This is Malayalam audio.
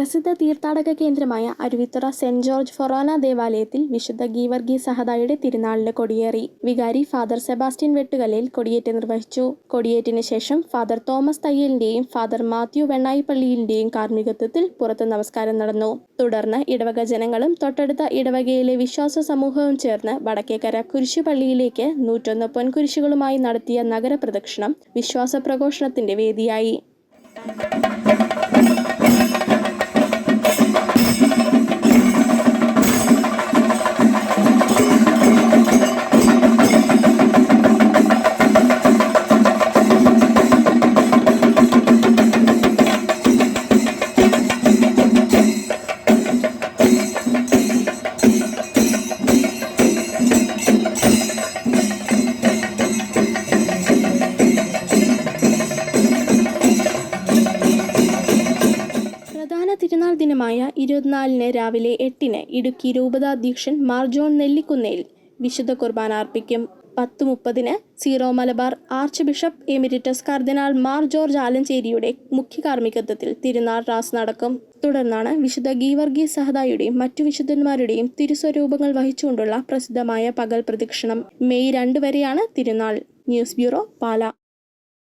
പ്രസിദ്ധ തീർത്ഥാടക കേന്ദ്രമായ അരുവിത്തുറ സെന്റ് ജോർജ് ഫൊറോന ദേവാലയത്തിൽ വിശുദ്ധ ഗീവർഗി സഹദായുടെ തിരുനാളിന് കൊടിയേറി. വികാരി ഫാദർ സെബാസ്റ്റ്യൻ വെട്ടുകലയിൽ കൊടിയേറ്റ് നിർവഹിച്ചു. കൊടിയേറ്റിന് ശേഷം ഫാദർ തോമസ് തയ്യലിന്റെയും ഫാദർ മാത്യു വെണ്ണായിപ്പള്ളിയിന്റെയും കാർമ്മികത്വത്തിൽ പുറത്ത് നമസ്കാരം നടന്നു. തുടർന്ന് ഇടവക ജനങ്ങളും തൊട്ടടുത്ത ഇടവകയിലെ വിശ്വാസ സമൂഹവും ചേർന്ന് വടക്കേക്കര കുരിശുപള്ളിയിലേക്ക് നൂറ്റൊന്ന് പൊൻകുരിശുകളുമായി നടത്തിയ നഗരപ്രദക്ഷിണം വിശ്വാസ പ്രഘോഷണത്തിന്റെ വേദിയായി. പ്രധാന തിരുനാൾ ദിനമായ ഇരുപത്തിനാലിന് രാവിലെ എട്ടിന് ഇടുക്കി രൂപതാധ്യക്ഷൻ മാർ ജോൺ നെല്ലിക്കുന്നേൽ വിശുദ്ധ കുർബാന അർപ്പിക്കും. പത്ത് മുപ്പതിന് zero Malabar archbishop emeritus കർദിനാൾ മാർ ജോർജ് ആലഞ്ചേരിയുടെ മുഖ്യ കാർമ്മികത്വത്തിൽ തിരുനാൾ റാസ് നടക്കും. തുടർന്നാണ് വിശുദ്ധ ഗീവർഗി സഹദായുടെയും മറ്റു വിശുദ്ധന്മാരുടെയും തിരുസ്വരൂപങ്ങൾ വഹിച്ചുകൊണ്ടുള്ള പ്രസിദ്ധമായ പകൽ പ്രദക്ഷിണം. മെയ് രണ്ട് വരെയാണ് തിരുനാൾ. News bureau Pala.